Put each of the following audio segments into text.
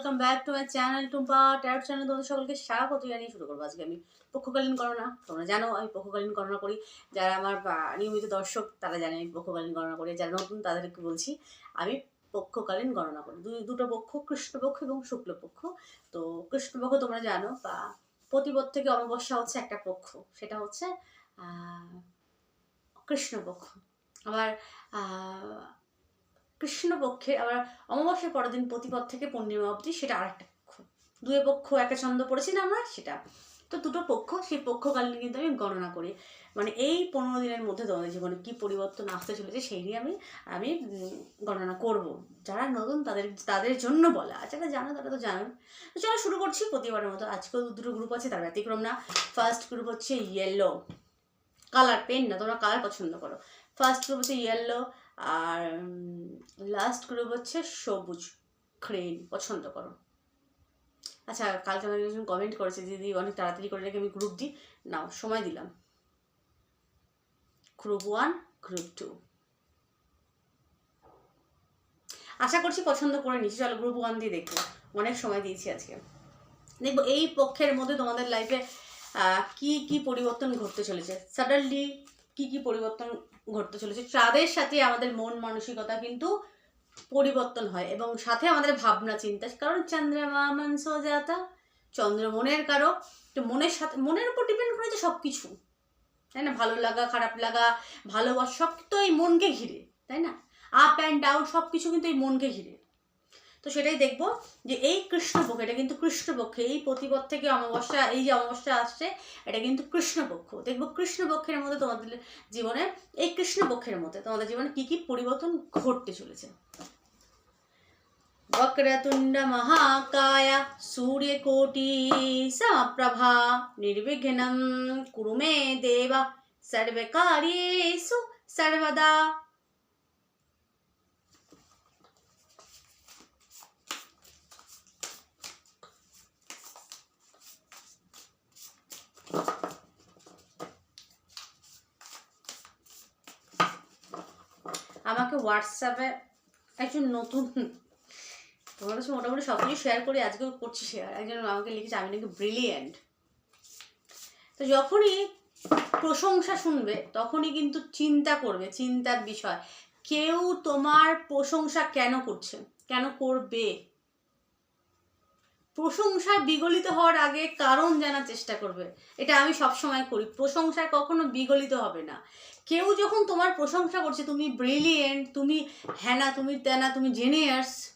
Welcome back to my channel Tumpa tarot channel তোমাদের সকলকে স্বাগত জানিয়ে শুরু করব আজকে আমি পক্ষকালীন গণনা তোমরা জানো, আমি পক্ষকালীন গণনা করি। যারা আমার নিয়মিত দর্শক, তারা জানে আমি পক্ষকালীন গণনা করি। যারা নতুন, তাদেরকে বলছি, আমি পক্ষকালীন গণনা করি। দুই, দুটো পক্ষ কৃষ্ণপক্ষ এবং শুক্লপক্ষ তো কৃষ্ণপক্ষ তোমরা জানো, বা প্রতিপদ থেকে অমাবস্যা হচ্ছে একটা পক্ষ। সেটা হচ্ছে কৃষ্ণপক্ষ আবার কৃষ্ণপক্ষের আবার অমাবস্যার পরের দিন প্রতিপদ থেকে পূর্ণিমা অবধি সেটা আরেকটা পক্ষ। দুয়ে পক্ষ একটা ছন্দ পড়েছি না আমরা, সেটা। তো দুটো পক্ষ, সেই পক্ষকালীন কিন্তু আমি গণনা করি। মানে এই পনেরো দিনের মধ্যে তোমাদের জীবনে কী পরিবর্তন আসতে চলেছে সেই নিয়ে আমি আমি গণনা করব। যারা নতুন তাদের তাদের জন্য বলা। আর যারা জানো তারা তো জানো। তো চলো শুরু করছি প্রতিবারের মতো। আজকেও দুটো গ্রুপ আছে, তার ব্যতিক্রম না। ফার্স্ট গ্রুপ হচ্ছে ইয়েলো কালার পেন না, তোমরা কালার পছন্দ করো। ফার্স্ট গ্রুপ হচ্ছে ইয়েলো আর লাস্ট গ্রুপ হচ্ছে সবুজ ক্রেন পছন্দ করো। আচ্ছা কালকে আমার একজন কমেন্ট করেছে দিদি, অনেক তাড়াতাড়ি করে রেখে আমি গ্রুপ দিই নাও, সময় দিলাম। গ্রুপ ওয়ান গ্রুপ টু আশা করছি পছন্দ করে নিচ্ছি চলো গ্রুপ ওয়ান দিয়ে দেখব। অনেক সময় দিয়েছি আজকে। দেখব, এই পক্ষের মধ্যে তোমাদের লাইফে কি কি পরিবর্তন ঘটতে চলেছে? সাডেনলি কি কি পরিবর্তন ঘটতে চলেছে। তাদের সাথে আমাদের মন মানসিকতা কিন্তু পরিবর্তন হয় এবং সাথে আমাদের ভাবনা চিন্তা। কারণ চন্দ্রমা মনস যাতা চন্দ্র মনের কারও তো মনের সাথে, মনের উপর ডিপেন্ড করে তো সব কিছু তাই না? ভালো লাগা, খারাপ লাগা, ভালোবাসা সব তো এই মনকে ঘিরে, তাই না? আপ অ্যান্ড ডাউন সব কিছু কিন্তু এই মনকে ঘিরে। তো সেটাই দেখবো যে এই কৃষ্ণপক্ষ এটা কিন্তু কৃষ্ণপক্ষে এই প্রতিপদ থেকে অমাবস্যা এই যে অমাবস্যা আসছে এটা কিন্তু কৃষ্ণপক্ষ দেখবো কৃষ্ণপক্ষের মধ্যে তোমাদের জীবনে এই কৃষ্ণপক্ষের মধ্যে তোমাদের জীবনে কি কি পরিবর্তন ঘটতে চলেছে वक्रतुण्ड महाकाय सूर्यकोटि समप्रभा निर्विघ्नं कुरु मे देव सर्वकार्येषु सर्वदा আমাকে হোয়াটসঅ্যাপে একজন নতুন, তোমার কাছে মোটামুটি সব কিছু শেয়ার করি আজকেও করছি শেয়ার একজন আমাকে লিখেছে, আমি নাকি ব্রিলিয়েন্ট তো যখনই প্রশংসা শুনবে, তখনই কিন্তু চিন্তা করবে, চিন্তার বিষয়। কেউ তোমার প্রশংসা কেন করছে? কেন করবে? প্রশংসা বিগলিত হওয়ার আগে কারণ জানার চেষ্টা করবে। এটা আমি সব সময় করি। প্রশংসায় কখনো বিগলিত হবে না। কেউ যখন তোমার প্রশংসা করছে, তুমি ব্রিলিয়েন্ট তুমি হ্যানা তুমি তেনা, তুমি জেনিয়ার্স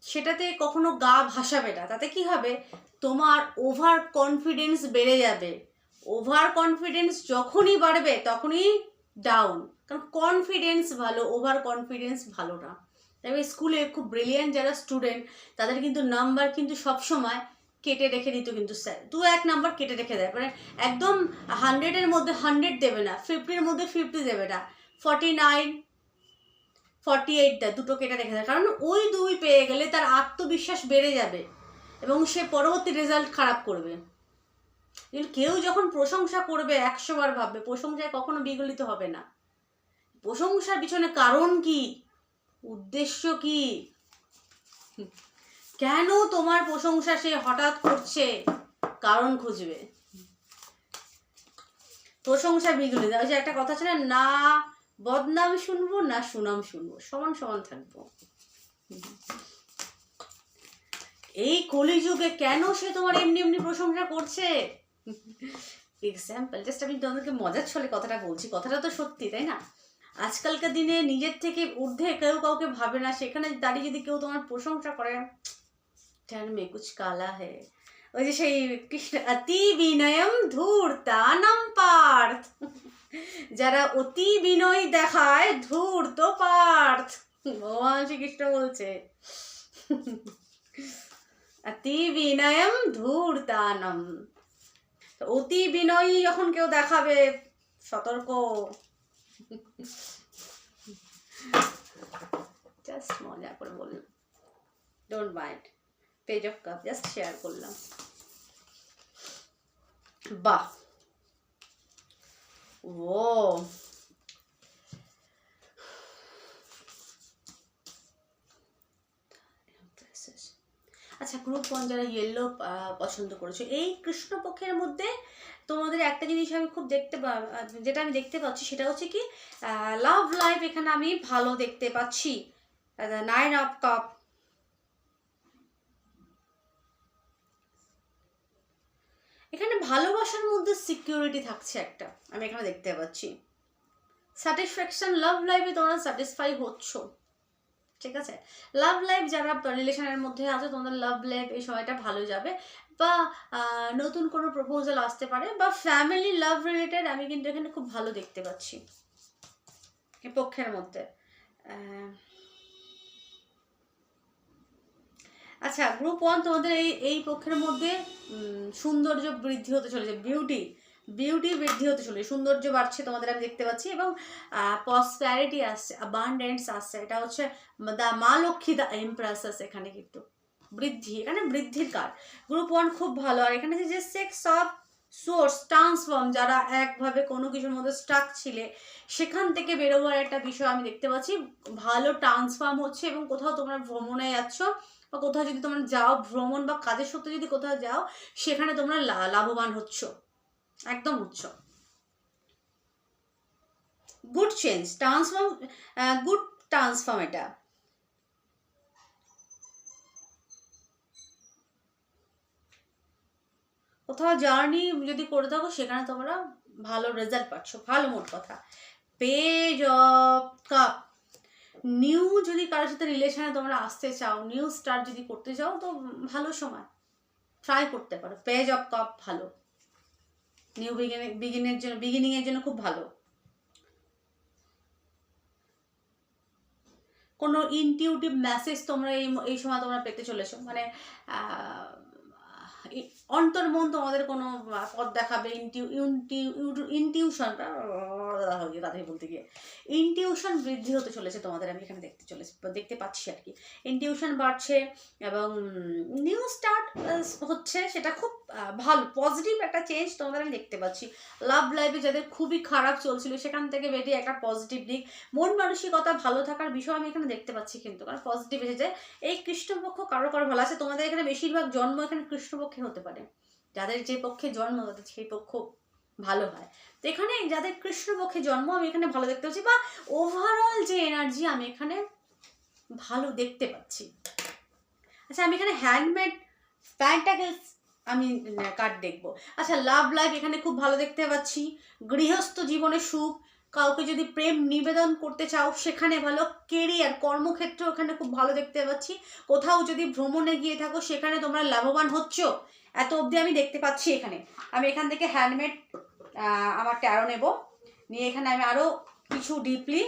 সেটাতে কখনো গা ভাসাবে না। তাতে কি হবে? তোমার ওভার কনফিডেন্স বেড়ে যাবে। ওভার কনফিডেন্স যখনই বাড়বে, তখনই ডাউন কারণ কনফিডেন্স ভালো ওভার কনফিডেন্স ভালো না। তবে স্কুলে খুব ব্রিলিয়ান্ট যারা স্টুডেন্ট তাদের কিন্তু নাম্বার কিন্তু সবসময় কেটে রেখে দিত কিন্তু স্যার দু এক নাম্বার কেটে রেখে দেয়। মানে একদম হান্ড্রেডের মধ্যে হান্ড্রেড দেবে না ফিফটির মধ্যে ফিফটি দেবে না। ফর্টি নাইন ফর্টি এইটটা দুটো কেটে রেখে দেয়। কারণ ওই দুই পেয়ে গেলে তার আত্মবিশ্বাস বেড়ে যাবে এবং সে পরবর্তী রেজাল্ট খারাপ করবে। কেউ যখন প্রশংসা করবে একশোবার ভাববে, প্রশংসায় কখনো বিগলিত হবে না। প্রশংসার পিছনে কারণ কি? উদ্দেশ্য কি? কেন তোমার প্রশংসা সে হঠাৎ করছে? কারণ খুঁজবে। প্রশংসা বিগলিত ওই যে একটা কথা ছিল না বদনাম শুনব, না সুনাম শুনব, সমান সমান থাকব। এই কলিযুগে কেন সে তোমার এমনি এমনি প্রশংসা করছে? এক্সাম্পল জাস্ট আমি তোমাদেরকে মজার ছলে কথাটা বলছি, কথাটা তো সত্যি, তাই না? আজকালকার দিনে নিজের থেকে ঊর্ধ্বে কেউ কাউকে ভাবে না। সেখানে দাঁড়িয়ে যদি কেউ তোমার প্রশংসা করে মে কুচ কালা হে ওই যে সেই কৃষ্ণ, অতি বিনয়ম ধূর্তানম পার্থ। যারা অতি বিনয় দেখায়, ধূর্ত পার্থ। ভগবান শ্রীকৃষ্ণ বলছে, অতি বিনয়ম ধূর্তানম। অতি বিনয়ী যখন কেউ দেখাবে, সতর্ক। জাস্ট মজা করে বললাম। Don't mind page of cup just share করলাম। বাহ! ও আচ্ছা গ্রুপ ওয়ান যারা ইয়েলো পছন্দ করেছ, এই কৃষ্ণপক্ষের মধ্যে তোমাদের একটা জিনিস আমি খুব দেখতে যেটা আমি দেখতে পাচ্ছি সেটা হচ্ছে কি লাভ লাইফ এখানে আমি ভালো দেখতে পাচ্ছি। নাইন অফ কাপ এখানে ভালোবাসার মধ্যে সিকিউরিটি থাকছে একটা, আমি এখানে দেখতে পাচ্ছি। স্যাটিসফ্যাকশন লাভ লাইফে তোমরা স্যাটিসফাই হচ্ছ। ঠিক আছে? লাভ লাইফ যারা রিলেশনের মধ্যে আছে, তোমাদের লাভ লাইফ এই সময়টা ভালো যাবে। বা নতুন কোনো প্রপোজাল আসতে পারে, বা ফ্যামিলি লাভ রিলেটেড আমি কিন্তু এখানে খুব ভালো দেখতে পাচ্ছি। পক্ষের মধ্যে। আচ্ছা গ্রুপ ওয়ান তোমাদের এই এই পক্ষের মধ্যে সৌন্দর্য বৃদ্ধি হতে চলেছে বিউটি বিউটি বৃদ্ধি হতে চলেছে, সৌন্দর্য বাড়ছে তোমাদের আমি দেখতে পাচ্ছি এবং পসপ্যারিটি আসছে অ্যাবান্ডেন্স আসছে, এটা হচ্ছে দা মা লক্ষ্মী দা এমপ্রেসেস এখানে কিন্তু, বৃদ্ধি, এখানে বৃদ্ধির কার গ্রুপ ওয়ান খুব ভালো, আর এখানে যে সেক্স অফ সোর্স ট্রান্সফর্ম যারা একভাবে কোনো কিছুর মধ্যে স্টাক ছিলে, সেখান থেকে বেরোবার একটা বিষয় আমি দেখতে পাচ্ছি, ভালো ট্রান্সফর্ম হচ্ছে এবং কোথাও তোমরা ভ্রমণে যাচ্ছ, বা কোথাও যদি তোমরা যাও, ভ্রমণ বা কাজের সূত্রে যদি কোথাও যাও, সেখানে তোমরা লাভবান হচ্ছ। একদম হচ্ছ good change transform good transform এটা। কোথাও জার্নি যদি করে থাকো, সেখানে তোমরা ভালো রেজাল্ট পাচ্ছ, ভালো মোট কথা। পেজ অফ কাপ নিউ যদি কারোর সাথে রিলেশনে তোমরা আসতে চাও নিউ স্টার্ট যদি করতে চাও, তো ভালো সময়। ট্রাই করতে পারো। পেজ অফ কাপ ভালো। নিউ বিগিনিং বিগিনের জন্য বিগিনিং এর জন্য খুব ভালো। কোনো ইনটিউটিভ মেসেজ তোমরা এই এই সময় তোমরা পেতে চলেছো? মানে অন্তর্মন তোমাদের কোনো পথ দেখাবে, ইনটিউ ইনটিউশন তাদের বলতে গিয়ে। ইনটিউশন বৃদ্ধি হতে চলেছে তোমাদের, আমি এখানে দেখতে চলেছি দেখতে পাচ্ছি আর কি। ইনটিউশন বাড়ছে এবং নিউ স্টার্ট হচ্ছে সেটা খুব ভালো, পজিটিভ একটা চেঞ্জ তোমাদের আমি দেখতে পাচ্ছি। লাভ লাইফে যাদের খুবই খারাপ চলছিল, সেখান থেকে বেরিয়ে একটা পজিটিভ দিক। মন মানসিকতা ভালো থাকার বিষয় আমি এখানে দেখতে পাচ্ছি কিন্তু, কারণ পজিটিভ এসেছে। এই কৃষ্ণপক্ষ কারও কারও ভালো আছে, তোমাদের এখানে বেশিরভাগ জন্ম এখানে কৃষ্ণপক্ষে হতে পারে। যাদের যে পক্ষে জন্ম, তাদের সেই পক্ষ ভালো হয় তো এখানে যাদের কৃষ্ণ পক্ষে জন্ম, আমি এখানে ভালো দেখতে পাচ্ছি বা ওভারঅল যে এনার্জি আমি এখানে ভালো দেখতে পাচ্ছি। আচ্ছা আমি এখানে হ্যান্ডমেড প্যান্টাকেলস আমি কার্ড দেখব। আচ্ছা লাভ লাইফ এখানে খুব ভালো দেখতে পাচ্ছি। গৃহস্থ জীবনে সুখ, কাউকে যদি প্রেম নিবেদন করতে চাও, সেখানে ভালো। কেরিয়ার কর্মক্ষেত্র এখানে খুব ভালো দেখতে পাচ্ছি। কোথাও যদি ভ্রমণে গিয়ে থাকো, সেখানে তোমরা লাভবান হচ্ছ। এত অবধি আমি দেখতে পাচ্ছি এখানে। আমি এখান থেকে হ্যান্ডমেড আমার ট্যারো নেব। নিয়ে এখানে আমি আরও কিছু ডিপলি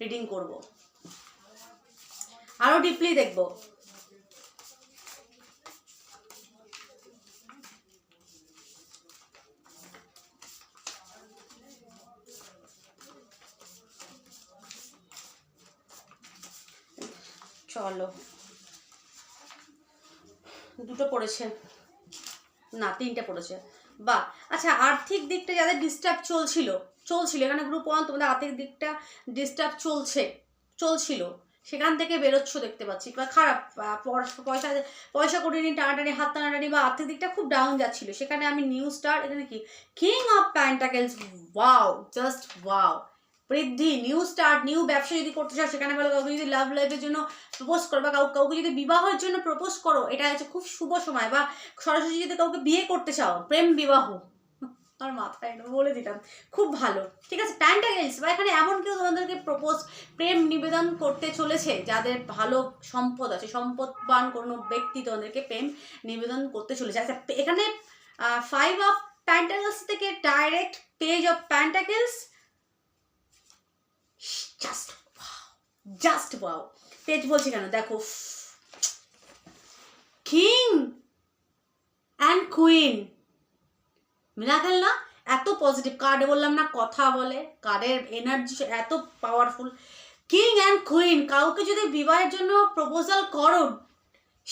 রিডিং করব। আরও ডিপলি দেখব। চলো। দুটো পড়েছে। না, তিনটে পড়েছে। বা আচ্ছা আর্থিক দিকটা যাদের ডিস্টার্ব চলছিল চলছিল, এখানে গ্রুপ ওয়ান তোমাদের আর্থিক দিকটা ডিস্টার্ব চলছে, চলছিল, সেখান থেকে বেরোচ্ছ দেখতে পাচ্ছি। বা খারাপ পয়সা পয়সা করিনি টানাটানি, হাত টানাটানি বা আর্থিক দিকটা খুব ডাউন যাচ্ছিল। সেখানে আমি নিউ স্টার এখানে কি? King of pentacles wow just wow বৃদ্ধি নিউ স্টার্ট নিউ ব্যবসা যদি করতে চাও, সেখানে ভালো কাউকে যদি লাভ লাইফের জন্য প্রপোজ করো বা কাউ, কাউকে যদি বিবাহের জন্য প্রপোজ করো, এটা হচ্ছে খুব শুভ সময় বা সরাসরি যদি কাউকে বিয়ে করতে চাও, প্রেম বিবাহ আমার মাথায় এটা বলে দিলাম, খুব ভালো, ঠিক আছে? প্যান্টাগেলস বা এখানে এমন কেউ তোমাদেরকে প্রপোজ প্রেম নিবেদন করতে চলেছে, যাদের ভালো সম্পদ আছে, সম্পদবান কোনো ব্যক্তি তোমাদেরকে প্রেম নিবেদন করতে চলেছে। আচ্ছা এখানে ফাইভ অফ প্যান্টাগেলস থেকে direct page of pentacles just just wow page বলছি কেন? দেখো কিং অ্যান্ড কুইন মিরাকেল না? এত পজিটিভ কার্ডে বললাম না, কথা বলে। কার্ডের এনার্জি এত পাওয়ারফুল কিং অ্যান্ড কুইন কাউকে যদি বিবাহের জন্য প্রপোজাল করো,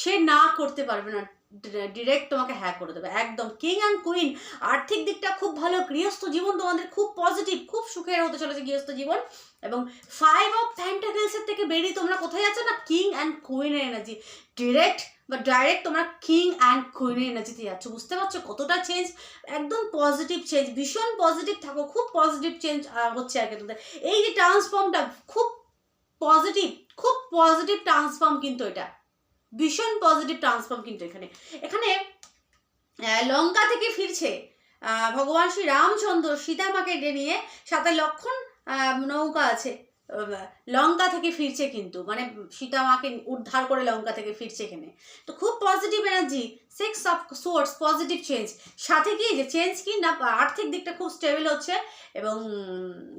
সে না করতে পারবে না। ডিরেক্ট তোমাকে হ্যাঁ করে দেবে। একদম। কিং অ্যান্ড কুইন আর্থিক দিকটা খুব ভালো। গৃহস্থ জীবন তোমাদের খুব পজিটিভ খুব সুখের হতে চলেছে গৃহস্থ জীবন। এবং ফাইভ অফ প্যান্টাকেলসের থেকে বেরিয়ে তোমরা কোথায় যাচ্ছ না? কিং অ্যান্ড কুইনের এনার্জি ডিরেক্ট বা ডাইরেক্ট তোমরা কিং অ্যান্ড কুইনের এনার্জিতে যাচ্ছ বুঝতে পারছ? কতটা চেঞ্জ একদম পজিটিভ চেঞ্জ ভীষণ পজিটিভ থাকো, খুব পজিটিভ চেঞ্জ হচ্ছে আর কি তোমাদের। এই যে ট্রান্সফর্মটা খুব পজিটিভ খুব পজিটিভ ট্রান্সফর্ম কিন্তু এটা। ভীষণ পজিটিভ ট্রান্সফর্ম কিন্তু এখানে। এখানে লঙ্কা থেকে ফিরছে ভগবান শ্রী রামচন্দ্র সীতামাকে নিয়ে সাথে লক্ষণ নৌকা আছে। লঙ্কা থেকে ফিরছে কিন্তু মানে সীতা মাকে উদ্ধার করে লঙ্কা থেকে ফিরছে এখানে। তো খুব positive energy six of swords positive change সাথে কি, যে চেঞ্জ কি না, আর্থিক দিকটা খুব স্টেবল হচ্ছে এবং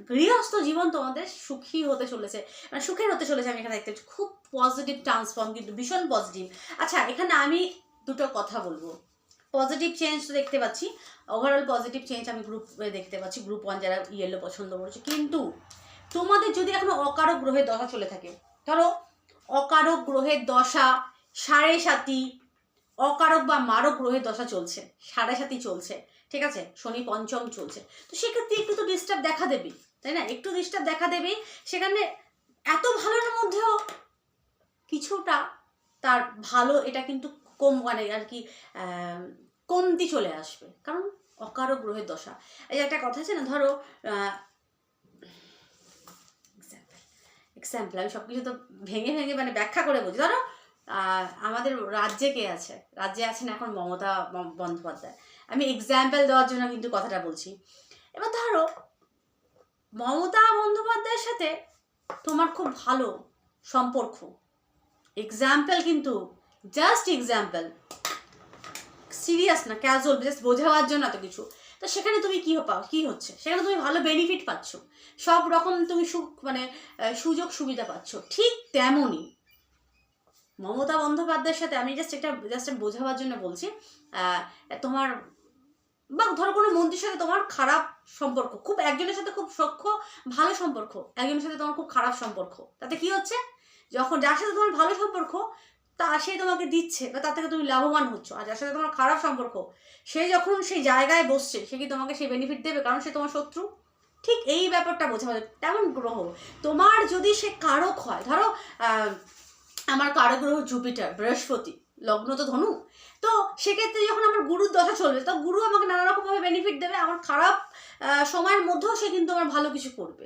গৃহস্থ জীবন তোমাদের সুখী হতে চলেছে। মানে সুখের হতে চলেছে, আমি এখানে দেখতে খুব পজিটিভ ট্রান্সফর্ম কিন্তু ভীষণ পজিটিভ আচ্ছা এখানে আমি দুটো কথা বলব। পজিটিভ চেঞ্জ দেখতে পাচ্ছি। ওভারঅল পজিটিভ চেঞ্জ আমি গ্রুপ দেখতে পাচ্ছি। গ্রুপ ওয়ান যারা ইয়েলো পছন্দ করেছে। কিন্তু তোমাদের যদি এখনও অকারক গ্রহের দশা চলে থাকে, ধরো অকারক গ্রহের দশা সাড়ে সাতি অকারক বা মারক গ্রহের দশা চলছে, সাড়ে সাতি চলছে, ঠিক আছে? শনি পঞ্চম চলছে। তো সেক্ষেত্রে একটু তো ডিস্টার্ব দেখা দেবে, তাই না? একটু ডিস্টার্ব দেখা দেবে। সেখানে এত ভালোর মধ্যেও কিছুটা তার ভালো, এটা কিন্তু কম মানে আর কি কমতি চলে আসবে, কারণ অকারক গ্রহের দশা। এই একটা কথা আছে না, ধরো এক্সাম্পল আমি সব কিছু তো ভেঙে ভেঙে মানে ব্যাখ্যা করে বলছি। ধরো আমাদের রাজ্যে কে আছে? রাজ্যে আছেন এখন মমতা বন্দ্যোপাধ্যায়। আমি এক্সাম্পল দেওয়ার জন্য কিন্তু কথাটা বলছি। এবার ধরো, মমতা বন্দ্যোপাধ্যায়ের সাথে তোমার খুব ভালো সম্পর্ক। এক্সাম্পল কিন্তু জাস্ট এক্সাম্পল সিরিয়াস না ক্যাজুয়াল জাস্ট বোঝাবার জন্য এত কিছু। তো সেখানে তুমি কী পাও, কী হচ্ছে? সেখানে তুমি ভালো বেনিফিট পাচ্ছ। সব রকম তুমি সুখ মানে সুযোগ সুবিধা পাচ্ছ। ঠিক তেমনই। মমতা বন্দ্যোপাধ্যায়ের সাথে আমি জাস্ট এটা জাস্ট বোঝাবার জন্য বলছি তোমার, বা ধরো কোনো মন্ত্রীর সাথে তোমার খারাপ সম্পর্ক, খুব একজনের সাথে খুব সখ্য, ভালো সম্পর্ক, একজনের সাথে তোমার খুব খারাপ সম্পর্ক। তাতে কি হচ্ছে? যখন যার সাথে তোমার ভালো সম্পর্ক তা সে তোমাকে দিচ্ছে বা তার থেকে তুমি লাভবান হচ্ছ। আর যার সাথে তোমার খারাপ সম্পর্ক, সে যখন সেই জায়গায় বসছে, সে কি তোমাকে সেই বেনিফিট দেবে? কারণ সে তোমার শত্রু? ঠিক এই ব্যাপারটা বোঝা যায় তেমন গ্রহ। তোমার যদি সে কারক হয়, ধরো আমার কারক গ্রহ জুপিটার, বৃহস্পতি, লগ্ন তো ধনু। তো সেক্ষেত্রে যখন আমার গুরুর দশা চলবে, তো গুরু আমাকে নানা রকমভাবে বেনিফিট দেবে। আমার খারাপ সময়ের মধ্যেও সে কিন্তু আমার ভালো কিছু করবে।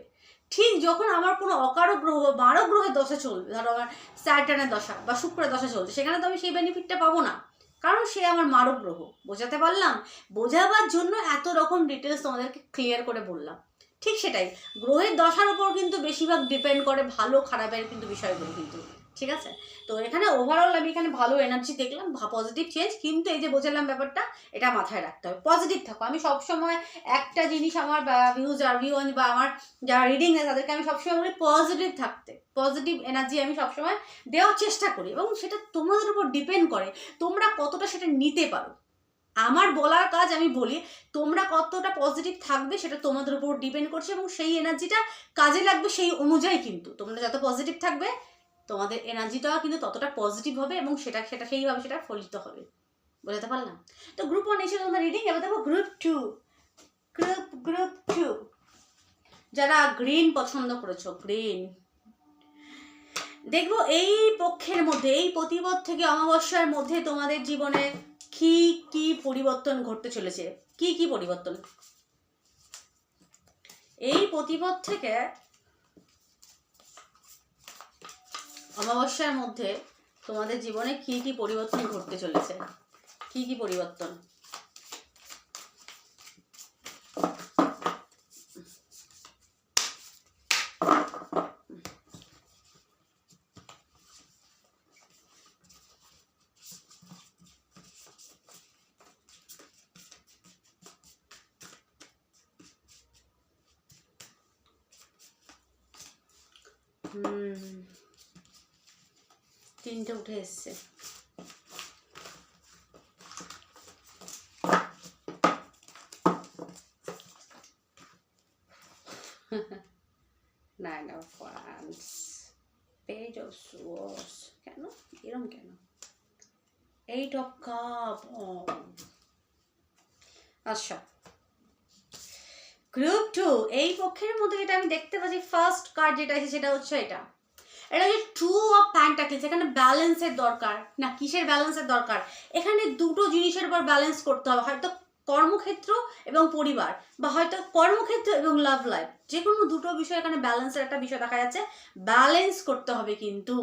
ঠিক যখন আমার কোনো অকারো গ্রহ বারো গ্রহের দশা চলবে, ধরো আমার স্যাটার্নের দশা বা শুক্রের দশা চলছে, সেখানে তো আমি সেই বেনিফিটটা পাবো না। কারণ সে আমার মারক গ্রহ। বোঝাতে পারলাম? বোঝাবার জন্য এত রকম ডিটেলস তোমাদেরকে ক্লিয়ার করে বললাম। ঠিক সেটাই। গ্রহের দশার উপর কিন্তু বেশিরভাগ ডিপেন্ড করে ভালো খারাপের কিন্তু বিষয়গুলো কিন্তু। ঠিক আছে? তো এখানে ওভারঅল আমি এখানে ভালো এনার্জি দেখলাম পজিটিভ চেঞ্জ কিন্তু এই যে বোঝালাম ব্যাপারটা, এটা মাথায় রাখতে হবে। পজিটিভ থাকো। আমি সবসময় একটা জিনিস আমার ভিউজ আর ভিউ বা, আমার যারা রিডিং দেয় তাদেরকে আমি সবসময় বলি পজিটিভ থাকতে। পজিটিভ এনার্জি আমি সবসময় দেওয়ার চেষ্টা করি এবং সেটা তোমাদের উপর ডিপেন্ড করে তোমরা কতটা সেটা নিতে পারো। আমার বলার কাজ আমি বলি, তোমরা কতটা পজিটিভ থাকবে সেটা তোমাদের উপর ডিপেন্ড করছে এবং সেই এনার্জিটা কাজে লাগবে সেই অনুযায়ী কিন্তু। তোমরা যত পজিটিভ থাকবে তোমাদের এনার্জিটাও কিন্তু ততটা পজিটিভ হবে এবং সেটা সেটা সেইভাবে সেটা ফলিত হবে। বোঝাতে পারলাম? তো গ্রুপ ওয়ান এসে তোমরা রিডিং এবার দেখো group two group group two যারা গ্রিন পছন্দ করেছ গ্রিন দেখব এই পক্ষের মধ্যে, এই প্রতিপদ থেকে অমাবস্যার মধ্যে তোমাদের জীবনে কি কি পরিবর্তন ঘটতে চলেছে? কি কি পরিবর্তন? এই প্রতিপদ থেকে অমাবস্যার মধ্যে তোমাদের জীবনে কি কি পরিবর্তন ঘটতে চলেছে? কি কি পরিবর্তন? হুম। তিনটে উঠে এসছে। Wands page of swords. কেন? এরম কেন? Eight of cup. আচ্ছা। Group two. এই পক্ষের মধ্যে যেটা আমি দেখতে পাচ্ছি ফার্স্ট কার্ড যেটা আছে, সেটা হচ্ছে এটা। এটা হচ্ছে টু অফ প্যান্টাকলস এখানে ব্যালেন্সের দরকার। না, কিসের ব্যালেন্সের দরকার? এখানে দুটো জিনিসের উপর ব্যালেন্স করতে হবে, হয়তো কর্মক্ষেত্র এবং পরিবার, বা হয়তো কর্মক্ষেত্র এবং লাভ লাইফ যে কোনো দুটো বিষয় এখানে ব্যালেন্সের একটা বিষয় দেখা যাচ্ছে। ব্যালেন্স করতে হবে কিন্তু।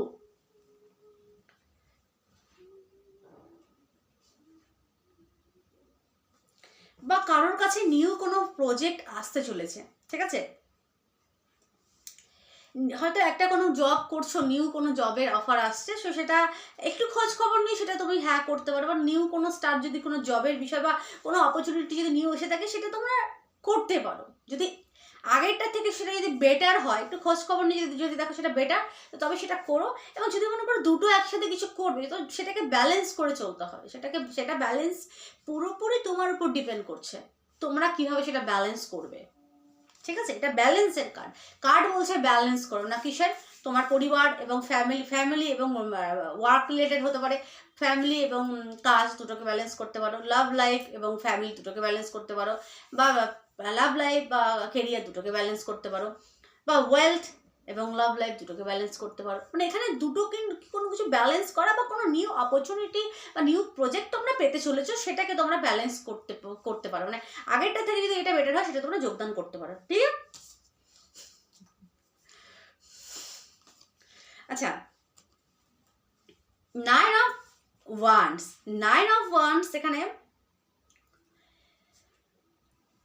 বা কারোর কাছে নিউ কোনো প্রজেক্ট আসতে চলেছে, ঠিক আছে? হয়তো একটা কোনো জব করছ নিউ কোনো জবের অফার আসছে সো সেটা একটু খোঁজ খবর নেই সেটা তুমি হ্যাঁ করতে পারো, বা নিউ কোনো স্টার যদি কোনো জবের বিষয় বা কোনো অপরচুনিটি যদি নিউ এসে থাকে, সেটা তোমরা করতে পারো। যদি আগেরটা থেকে সেটা যদি বেটার হয়, একটু খোঁজ খবর নিয়ে যদি যদি দেখো সেটা বেটার তো তবে সেটা করো। এবং যদি মনে করো দুটো একসাথে কিছু করবে, তো সেটাকে ব্যালেন্স করে চলতে হবে। সেটাকে, সেটা ব্যালেন্স পুরোপুরি তোমার উপর ডিপেন্ড করছে। তোমরা কীভাবে সেটা ব্যালেন্স করবে? ঠিক আছে? এটা ব্যালেন্সের কার্ড কার্ড বলছে ব্যালেন্স করো। না কিসের? তোমার পরিবার এবং ফ্যামিলি ফ্যামিলি এবং ওয়ার্ক রিলেটেড হতে পারে। ফ্যামিলি এবং কাজ দুটোকে ব্যালেন্স করতে পারো। লাভ লাইফ এবং ফ্যামিলি দুটোকে ব্যালেন্স করতে পারো। বা লাভ লাইফ বা কেরিয়ার দুটোকে ব্যালেন্স করতে পারো। বা ওয়েলথ এবং লাভ লাইফ দুটোকে ব্যালেন্স করতে পারো। মানে এখানে দুটো কিন- কোনো কিছু ব্যালেন্স করা বা কোনো নিউ অপরচুনিটি বা নিউ প্রজেক্ট তোমরা পেতে চলেছো, সেটাকে তোমরা ব্যালেন্স করতে করতে পারো। মানে আগেরটা থেকে যদি এটা বেটার হয়, সেটা তোমরা যোগদান করতে পারো। ঠিক আচ্ছা। Nine of wands nine of wands এখানে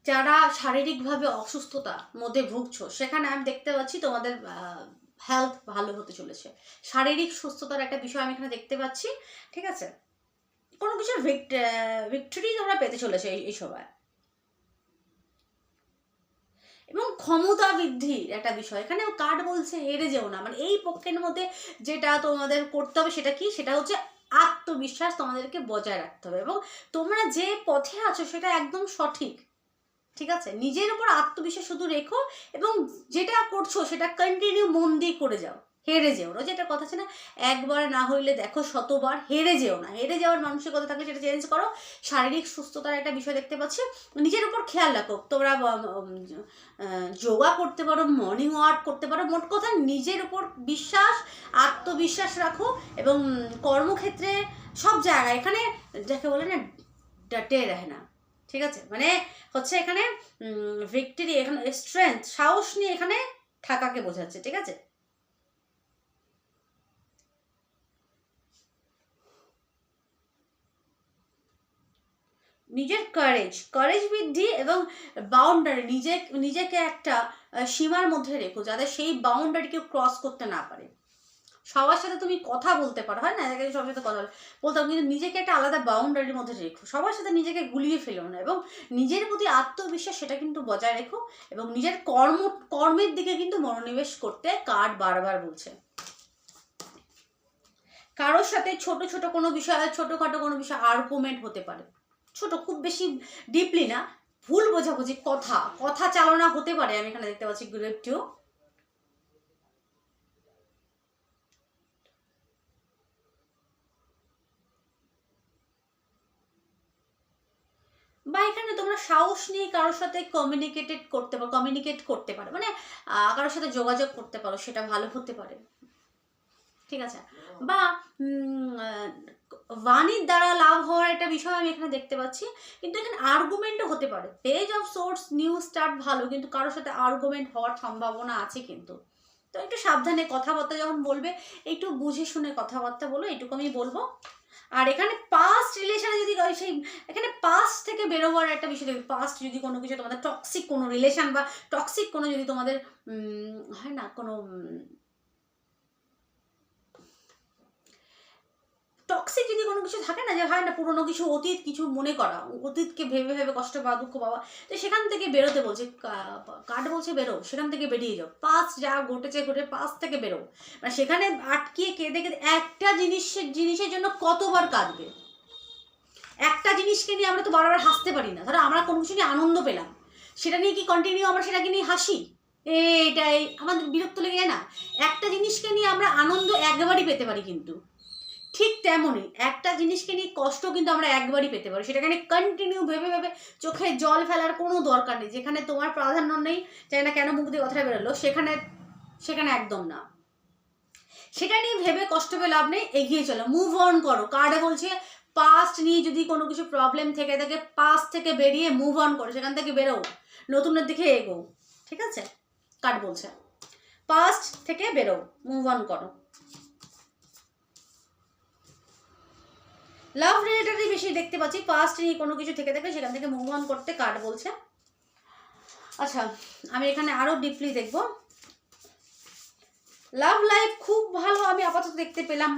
যারা শারীরিকভাবে অসুস্থতার মধ্যে ভুগছো, সেখানে আমি দেখতে পাচ্ছি তোমাদের হেলথ ভালো হতে চলেছে। শারীরিক সুস্থতার একটা বিষয় আমি এখানে দেখতে পাচ্ছি, ঠিক আছে? কোনো কিছুর ভিক্টরি তোমরা পেতে চলেছে এই এই সময়। এবং ক্ষমতা বৃদ্ধির একটা বিষয়, এখানে কার্ড বলছে হেরে যেও না মানে এই পক্ষের মধ্যে যেটা তোমাদের করতে হবে সেটা কি? সেটা হচ্ছে আত্মবিশ্বাস তোমাদেরকে বজায় রাখতে হবে। এবং তোমরা যে পথে আছো সেটা একদম সঠিক। ঠিক আছে? নিজের উপর আত্মবিশ্বাস শুধু রেখো এবং যেটা করছ সেটা কন্টিনিউ মন দিয়ে করে যাও। হেরে যেও না, যেটা কথা আছে না? একবার না হইলে দেখো শতবার হেরে যেও না। হেরে যাওয়ার মানুষের কথা থাকলে সেটা চেঞ্জ করো। শারীরিক সুস্থতার একটা বিষয় দেখতে পাচ্ছি। নিজের উপর খেয়াল রাখো। তোমরা যোগা করতে পারো মর্নিং ওয়াক করতে পারো। মোট কথা নিজের উপর বিশ্বাস, আত্মবিশ্বাস রাখো এবং কর্মক্ষেত্রে সব জায়গায়, এখানে যাকে বলে না, ডাটে রাহে না। ঠিক আছে? মানে হচ্ছে এখানে ভিক্টরি এখানে স্ট্রেংথ সাহস নিয়ে এখানে থাকাকে বোঝাচ্ছে, ঠিক আছে? নিজের কারেজ কারেজ বৃদ্ধি এবং বাউন্ডারি নিজে নিজেকে একটা সীমার মধ্যে রেখো, যাতে সেই বাউন্ডারিকে ক্রস করতে না পারে। সবার সাথে তুমি কথা বলতে পারো, হয়? না একে সবার সাথে কথা বল- বলতে কিন্তু নিজেকে একটা আলাদা বাউন্ডারির মধ্যে রেখো। সবার সাথে নিজেকে গুলিয়ে ফেলো না, এবং নিজের প্রতি আত্মবিশ্বাস সেটা কিন্তু বজায় রেখো, এবং নিজের কর্ম, কর্মের দিকে কিন্তু মনোনিবেশ করতে কার্ড বারবার বলছে। কারোর সাথে ছোট ছোট কোনো বিষয় ছোটোখাটো কোনো বিষয় আর্গুমেন্ট হতে পারে। ছোট, খুব বেশি ডিপলি না, ভুল বোঝাবুঝি, কথা কথা চালনা হতে পারে। আমি এখানে দেখতে পাচ্ছি গ্রেপ বা এখানে তোমরা সাহস নিয়ে কারোর সাথে কমিউনিকেটেড করতে পারো কমিউনিকেট করতে পারো। মানে কারোর সাথে যোগাযোগ করতে পারো, সেটা ভালো হতে পারে। ঠিক আছে? বা বাণীর দ্বারা লাভ হওয়ার একটা বিষয় আমি এখানে দেখতে পাচ্ছি। কিন্তু এখানে আর্গুমেন্টও হতে পারে। Page of swords new start ভালো, কিন্তু কারোর সাথে আর্গুমেন্ট হওয়ার সম্ভাবনা আছে কিন্তু। তো একটু সাবধানে কথাবার্তা যখন বলবে, একটু বুঝে শুনে কথাবার্তা বলো, এটুকু আমি বলব। আর এখানে পাস্ট রিলেশনে যদি সেই, এখানে পাস্ট থেকে বেরোবার একটা বিষয় দেখবে পাস্ট যদি কোনো কিছু তোমাদের টক্সিক কোনো রিলেশন বা টক্সিক কোনো যদি তোমাদের হয় না, কোনো টক্সিক যদি কোনো কিছু থাকে না, যে হয় না পুরোনো কিছু অতীত কিছু মনে করা, অতীতকে ভেবে ভেবে কষ্ট পাওয়া, দুঃখ পাওয়া, তো সেখান থেকে বেরোতে বলছে কার্ড বলছে বেরো, সেখান থেকে বেরিয়ে যাও। পাস্ট যা ঘটেছে, ঘটে পাস্ট থেকে বেরো। মানে সেখানে আটকিয়ে কেঁদে কেঁদে একটা জিনিসের জিনিসের জন্য কতবার কাঁদবে? একটা জিনিসকে নিয়ে আমরা তো বারবার হাসতে পারি না। ধরো আমরা কোনো কিছু নিয়ে আনন্দ পেলাম, সেটা নিয়ে কি কন্টিনিউ আমরা সেটাকে নিয়ে হাসি? এইটাই আমাদের বিরক্ত লেগে যায় না? একটা জিনিসকে নিয়ে আমরা আনন্দ একবারই পেতে পারি কিন্তু। ঠিক তেমনই একটা জিনিসকে নিয়ে কষ্ট কিন্তু আমরা একবারই পেতে পারি। সেটাকে নিয়ে কন্টিনিউ ভেবে ভেবে চোখে জল ফেলার কোনো দরকার নেই। যেখানে তোমার প্রাধান্য নেই জানি না কেন মুখ দিয়ে কথাটা বেরোলো, সেখানে সেখানে একদম না। সেটা নিয়ে ভেবে কষ্ট লাভ নেই, এগিয়ে চলো। মুভ অন করো। কার্ডে বলছে পাস্ট নিয়ে যদি কোনো কিছু প্রবলেম থেকে থাকে পাস্ট থেকে বেরিয়ে মুভ অন করো। সেখান থেকে বেরো নতুনের দিকে এগো ঠিক আছে? কার্ড বলছে। পাস্ট থেকে বেরো মুভ অন করো। লাভ রিলেটেডই বেশি দেখতে পাচ্ছি। পাস্ট নিয়ে কোনো কিছু থেকে থাকে সেখান থেকে মুভ অন করতে কার্ড বলছে। আচ্ছা আমি এখানে আরও ডিপলি দেখব। লাভ লাইফ খুব ভালো, আমি আপাতত দেখতে পেলাম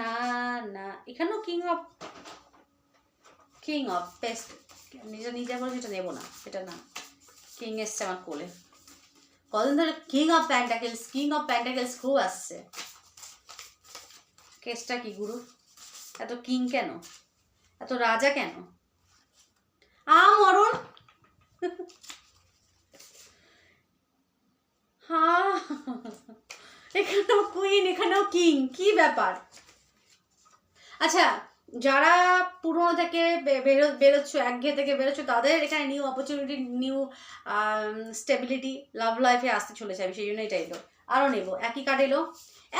না না। এখানেও কিং অফ কিং অফ পেস্ট নিজে নিজে করে সেটা নেব না, সেটা না। কিং এসছে আমার কোলে। কদিন ধরে king of pentacles king of pentacles খুব আসছে। কেসটা কি, গুরু? এত কিং কেন? এত রাজা কেন? আ মরণ! হ্যাঁ। এখানেও কুইন এখানেও কিং কি ব্যাপার? আচ্ছা যারা পুরনো থেকে বেরো, বেরোচ্ছ একঘেয়ে থেকে বেরোচ্ছ, তাদের এখানে new opportunity new stability love লাইফে আসতে চলেছে, আমি সেই জন্য এটা এলো আরও নেব, একই কার্ড এলো।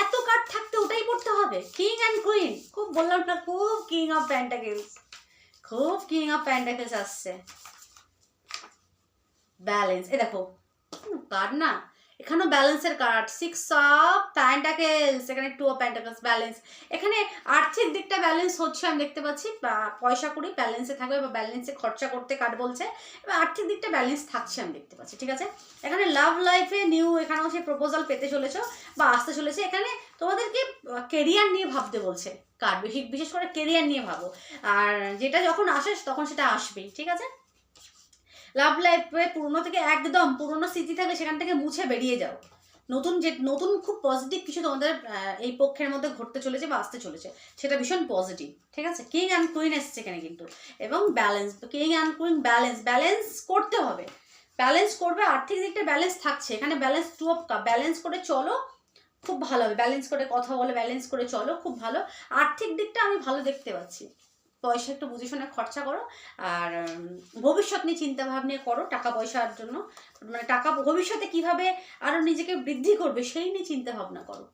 এত কার্ড থাকতে ওটাই পড়তে হবে। কিং অ্যান্ড কুইন খুব বললাম না, খুব কিং অফ প্যান্টাকেলস খুব কিং অফ প্যান্টাকেলস আসছে। ব্যালেন্স এ দেখো কার্ড না। এখানেও ব্যালেন্সের কার্ড সিক্স অফ প্যান্টাকেলস এখানে টু অফ প্যান্টাকেলস ব্যালেন্স এখানে আর্থিক দিকটা ব্যালেন্স হচ্ছে, আমি দেখতে পাচ্ছি পয়সা করি ব্যালেন্সে থাকবে, বা ব্যালেন্সে খরচা করতে কার্ড বলছে, এবার আর্থিক দিকটা ব্যালেন্স থাকছে, আমি দেখতে পাচ্ছি, ঠিক আছে? এখানে লাভ লাইফে নিউ এখানেও সে প্রপোজাল পেতে চলেছো, বা আসতে চলেছে, এখানে তোমাদেরকে কেরিয়ার নিয়ে ভাবতে বলছে কার্ড বেশি বিশেষ করে কেরিয়ার নিয়ে ভাবো। আর যেটা যখন আসে, তখন সেটা আসবেই, ঠিক আছে? লাভ লাইফে পুরনো থেকে একদম পুরনো স্মৃতি থাকলে সেখান থেকে মুছে বেরিয়ে যাও। নতুন যে, নতুন খুব পজিটিভ কিছু তোমাদের এই পক্ষের মধ্যে ঘটতে চলেছে বা আসতে চলেছে, সেটা ভীষণ পজিটিভ ঠিক আছে? কিং অ্যান্ড কুইন এসছে এখানে কিন্তু। এবং balance king and queen balance balance করতে হবে। ব্যালেন্স করবে, আর্থিক দিকটা ব্যালেন্স থাকছে। এখানে balance two of cup balance করে চলো, খুব ভালো হবে। ব্যালেন্স করে কথা বলে ব্যালেন্স করে চলো, খুব ভালো। আর্থিক দিকটা আমি ভালো দেখতে পাচ্ছি। পয়সা একটু বুঝে শুনে খরচা করো। আর ভবিষ্যৎ নিয়ে চিন্তা ভাবনা করো টাকা পয়সার জন্য। মানে টাকা ভবিষ্যতে কীভাবে আরও নিজেকে বৃদ্ধি করবে সেই নিয়ে চিন্তা ভাবনা করো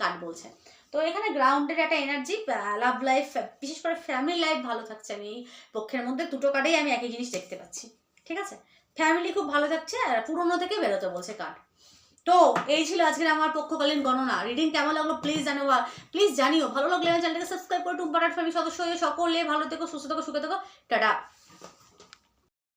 কাট বলছে। তো এখানে গ্রাউন্ডের একটা এনার্জি লাভ লাইফ বিশেষ করে ফ্যামিলি লাইফ ভালো থাকছে। আমি পক্ষের মধ্যে দুটো কার্ডেই আমি একই জিনিস দেখতে পাচ্ছি, ঠিক আছে? ফ্যামিলি খুব ভালো থাকছে আর পুরোনো থেকে বেরোতে বলছে কার্ড তো এই ছিল আজকের আমার পক্ষকালীন গণনা। রিডিং কেমন লাগল প্লিজ জানিও প্লিজ জানিও। ভালো লাগলে চ্যানেলটাকে সাবস্ক্রাইব করে টুম্পাটার ফ্যামিলি সদস্য হয়ে সকলে ভালো থেকো, সুস্থ থেকো, সুখে থেকো। টাটা।